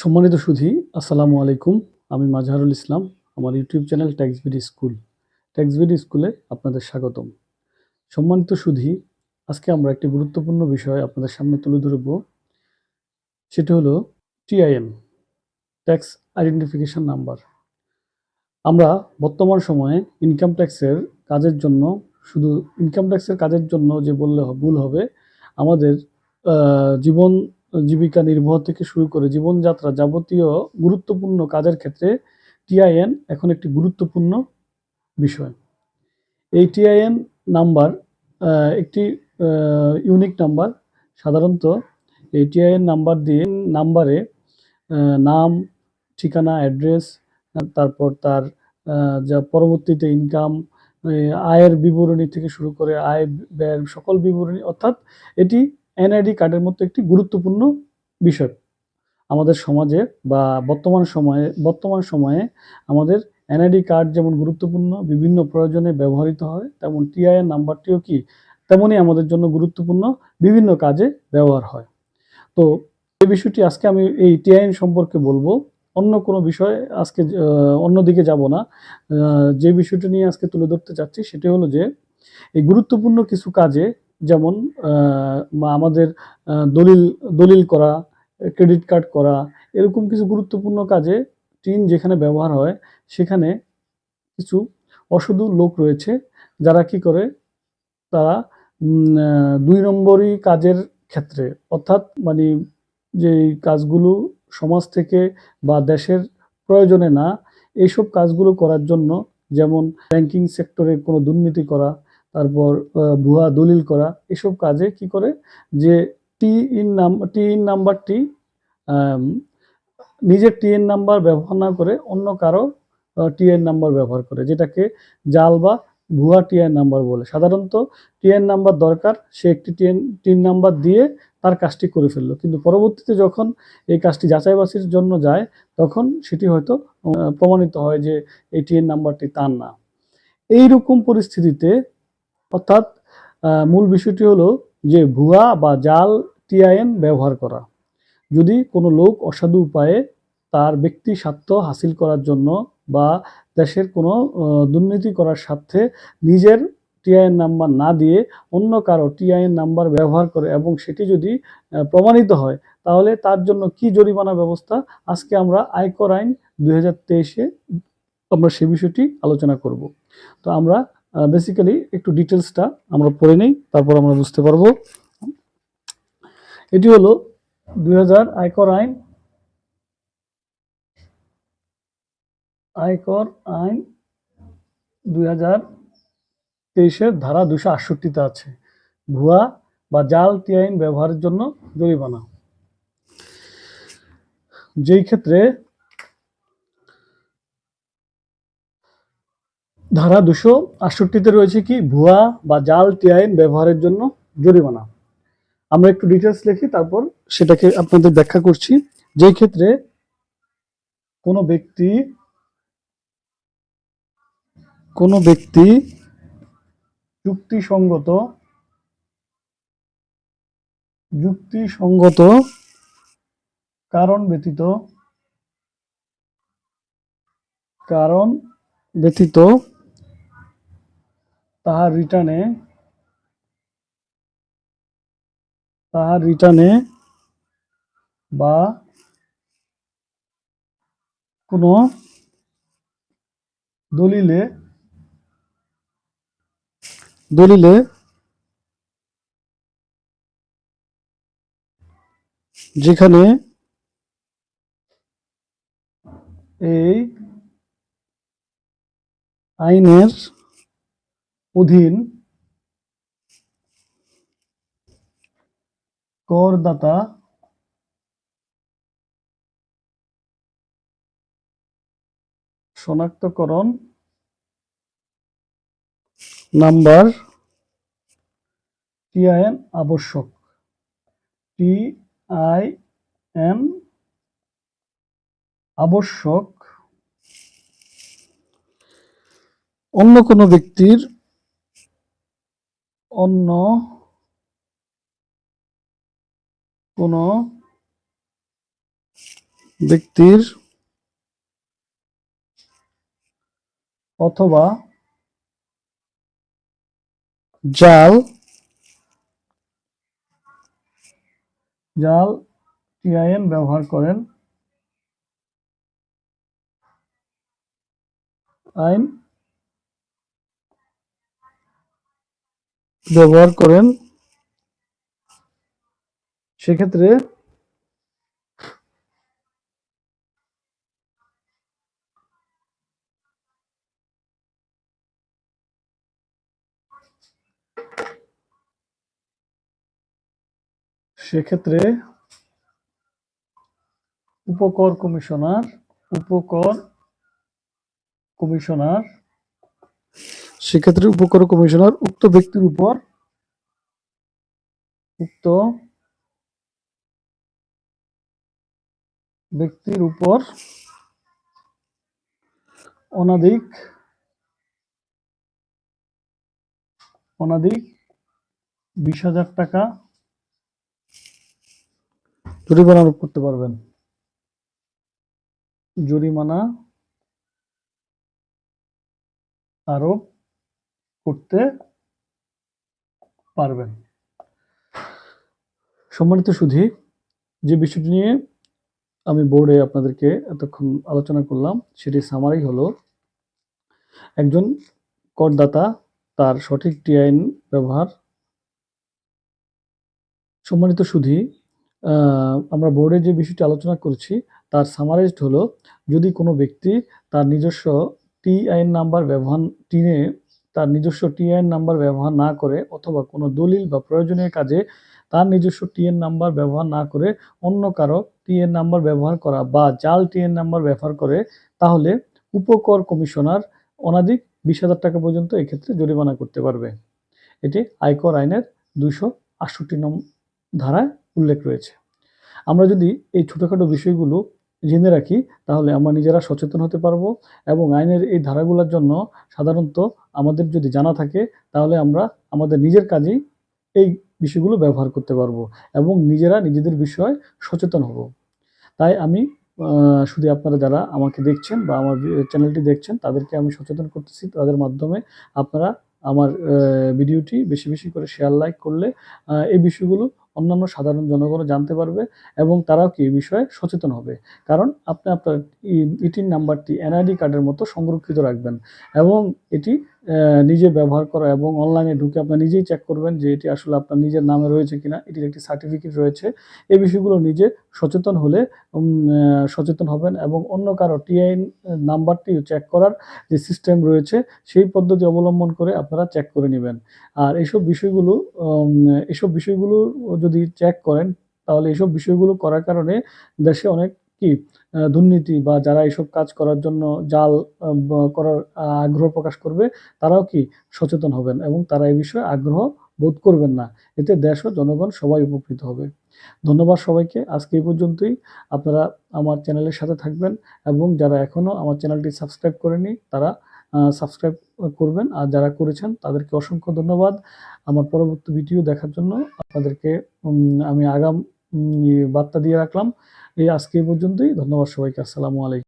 সম্মানিত সুধী, আসসালামু আলাইকুম। আমি মাজহারুল ইসলাম, আমার YouTube channel TaxBD school. TaxBD স্কুলে আপনাদের স্বাগতম। সম্মানিত সুধী, আজকে আমরা একটি গুরুত্বপূর্ণ বিষয় আপনাদের সামনে তুলে ধরব। সেটি হলো টিআইএন ট্যাক্স আইডেন্টিফিকেশন নাম্বার। আমরা বর্তমান সময়ে ইনকাম ট্যাক্সের কাজের জন্য, শুধু ইনকাম ট্যাক্সের কাজের জন্য যে বললে ভুল হবে, আমাদের জীবন জীবিকা নির্বাহ থেকে শুরু করে জীবনযাত্রা যাবতীয় গুরুত্বপূর্ণ কাজের ক্ষেত্রে টিআইএন এখন একটি গুরুত্বপূর্ণ বিষয়। এই টিআইএন নাম্বার একটি ইউনিক নাম্বার। সাধারণত এই টিআইএন নাম্বার দিয়ে নাম্বারে নাম, ঠিকানা, অ্যাড্রেস, তারপর তার যা পরবর্তীতে ইনকাম আয়ের বিবরণী থেকে শুরু করে আয় ব্যয়ের সকল বিবরণী, অর্থাৎ এটি এনআইডি কার্ডের মতো একটি গুরুত্বপূর্ণ বিষয়। আমাদের সমাজে বা বর্তমান সময়ে বর্তমান সময়ে আমাদের এনআইডি কার্ড যেমন গুরুত্বপূর্ণ বিভিন্ন প্রয়োজনে ব্যবহৃত হয় তেমন টিআইএন নাম্বারটিও কি তেমনই আমাদের জন্য গুরুত্বপূর্ণ বিভিন্ন কাজে ব্যবহার হয়। তো এই বিষয়টি আজকে আমি এই টিআইএন সম্পর্কে বলব। অন্য কোনো বিষয় আজকে আহ, অন্যদিকে যাব না। যে বিষয়টি নিয়ে আজকে তুলে ধরতে চাচ্ছি সেটি হলো যে এই গুরুত্বপূর্ণ কিছু কাজে যেমন আমাদের দলিল দলিল করা, ক্রেডিট কার্ড করা, এরকম কিছু গুরুত্বপূর্ণ কাজে টিন যেখানে ব্যবহার হয়, সেখানে কিছু অসাধু লোক রয়েছে, যারা কি করে, তারা দুই নম্বরই কাজের ক্ষেত্রে, অর্থাৎ মানে যে কাজগুলো সমাজ থেকে বা দেশের প্রয়োজনে না, এইসব কাজগুলো করার জন্য, যেমন ব্যাংকিং সেক্টরে কোনো দুর্নীতি করা তারপর ভুয়া দলিল করা, এসব কাজে কি করে? যে টি ইন নাম টি ইন নাম্বারটি নিজের টিএন নাম্বার ব্যবহার না করে অন্য কারও টিএন নাম্বার ব্যবহার করে, যেটাকে জাল বা ভুয়া টিএন নাম্বার বলে। সাধারণত টিএন নাম্বার দরকার, সে একটি টিএন টিন নাম্বার দিয়ে তার কাজটি করে ফেলল। কিন্তু পরবর্তীতে যখন এই কাজটি যাচাই বাছাইয়ের জন্য যায়, তখন সেটি হয়তো প্রমাণিত হয় যে এই টিএন নাম্বারটি তার না। এইরকম পরিস্থিতিতে অর্থাৎ মূল বিষয়টি হলো যে ভুয়া বা জাল টিআইএন ব্যবহার করা। যদি কোনো লোক অসাধু উপায়ে তার ব্যক্তি স্বার্থ হাসিল করার জন্য বা দেশের কোনো দুর্নীতি করার স্বার্থে নিজের টিআইএন নাম্বার না দিয়ে অন্য কারও টিআইএন নাম্বার ব্যবহার করে এবং সেটি যদি প্রমাণিত হয়, তাহলে তার জন্য কি জরিমানা ব্যবস্থা? আজকে আমরা আয়কর আইন দুই হাজার আমরা সে বিষয়টি আলোচনা করব। তো আমরা বেসিক্যালি একটু ডিটেলসটা আমরা পড়ে নেই, তারপর আমরা বুঝতে পারব। এটি হলো দুই হাজার আয়কর আইন। আয়কর আইন দুই হাজার তেইশের ধারা দুশো আটষট্টিতে আছে। ভুয়া বা জাল টি আইন ব্যবহারের জন্য জরিমানা। যেই ক্ষেত্রে ধারা দুশো আটষট্টিতে রয়েছে কি, ভুয়া বা জাল টি আইন ব্যবহারের জন্য জরিমানা। আমরা একটু ডিটেলস লিখি, তারপর সেটাকে আপনাদের ব্যাখ্যা করছি। যেই ক্ষেত্রে কোনো ব্যক্তি কোনো ব্যক্তি যুক্তিসঙ্গত যুক্তিসঙ্গত কারণ ব্যতীত কারণ ব্যতীত তাহার রিটার্নে তাহার রিটার্নে বা কোনো দলিলে দলিলে যেখানে এই আইনের অধীন করদাতা শনাক্তকরণ নাম্বার টিআইএন আবশ্যক। টি আই এন আবশ্যক। অন্য কোনো ব্যক্তির অন্য কোনো ব্যক্তির অথবা জাল জাল টিআইএন ব্যবহার করেন। আইন ব্যবহার করেন সেক্ষেত্রে সেক্ষেত্রে উপকর কমিশনার উপকর কমিশনার সেক্ষেত্রে উপকর কমিশনার উক্ত ব্যক্তির উপর উক্ত ব্যক্তির উপর অনাধিক অনাধিক বিশ হাজার টাকা জরিমানা আরোপ করতে পারবেন। জরিমানা আরোপ করতে পারবেন। সম্মানিত সুধী, যে বিষয়টি নিয়ে আমি বোর্ডে আপনাদেরকে এতক্ষণ আলোচনা করলাম সেটি সামারি হলো, একজন করদাতা তার সঠিক টিআইন ব্যবহার। সম্মানিত সুধী আমরা বোর্ডে যে বিষয়টি আলোচনা করছি, তার সামারাইজড হলো, যদি কোনো ব্যক্তি তার নিজস্ব টিআইএন নাম্বার ব্যবহার, টিনে তার নিজস্ব টিআইএন নাম্বার ব্যবহার না করে অথবা কোনো দলিল বা প্রয়োজনীয় কাজে তার নিজস্ব টিএন নাম্বার ব্যবহার না করে অন্য কারও টিএন নাম্বার ব্যবহার করা বা জাল টিএন নাম্বার ব্যবহার করে, তাহলে উপকর কমিশনার অনাধিক বিশ হাজার টাকা পর্যন্ত এক্ষেত্রে জরিমানা করতে পারবে। এটি আয়কর আইনের দুইশো আটষট্টি নং ধারায় উল্লেখ রয়েছে। আমরা যদি এই ছোটোখাটো বিষয়গুলো জেনে রাখি, তাহলে আমরা নিজেরা সচেতন হতে পারব এবং আইনের এই ধারাগুলোর জন্য সাধারণত আমাদের যদি জানা থাকে, তাহলে আমরা আমাদের নিজের কাজেই এই বিষয়গুলো ব্যবহার করতে পারব এবং নিজেরা নিজেদের বিষয়ে সচেতন হব। তাই আমি শুধু আপনারা যারা আমাকে দেখছেন বা আমার চ্যানেলটি দেখছেন, তাদেরকে আমি সচেতন করতেছি। তাদের মাধ্যমে আপনারা আমার ভিডিওটি বেশি বেশি করে শেয়ার, লাইক করলে এই বিষয়গুলো অন্যান্য সাধারণ জনগণও জানতে পারবে এবং তারাও কি এই বিষয়ে সচেতন হবে। কারণ আপনি আপনার ইটিন নাম্বারটি এনআইডি কার্ডের মতো সংরক্ষিত রাখবেন এবং এটি নিজে ব্যবহার করা এবং অনলাইনে ঢুকে আপনার নিজেই চেক করবেন যে এটি আসলে আপনার নিজের নামে রয়েছে কিনা এটির একটি সার্টিফিকেট রয়েছে। এই বিষয়গুলো নিজে সচেতন হলে সচেতন হবেন এবং অন্য কারও টিআইন নাম্বারটি চেক করার যে সিস্টেম রয়েছে সেই পদ্ধতি অবলম্বন করে আপনারা চেক করে নেবেন। আর এইসব বিষয়গুলো উম, এইসব বিষয়গুলো যদি চেক করেন, তাহলে এইসব বিষয়গুলো করার কারণে দেশে অনেক কি দুর্নীতি বা যারা এইসব কাজ করার জন্য জাল করার আগ্রহ প্রকাশ করবে, তারাও কি সচেতন হবেন এবং তারা এই বিষয়ে আগ্রহ বোধ করবেন না। এতে দেশ ও জনগণ সবাই উপকৃত হবে। ধন্যবাদ সবাইকে। আজকে এই পর্যন্তই। আপনারা আমার চ্যানেলের সাথে থাকবেন এবং যারা এখনও আমার চ্যানেলটি সাবস্ক্রাইব করেনি তারা সাবস্ক্রাইব করবেন। আর যারা করেছেন, তাদেরকে অসংখ্য ধন্যবাদ। আমার পরবর্তী ভিডিও দেখার জন্য আপনাদেরকে আমি আগাম বার্তা দিয়ে রাখলাম। এই আজকে পর্যন্তই। ধন্যবাদ সবাইকে। আসসালামু আলাইকুম।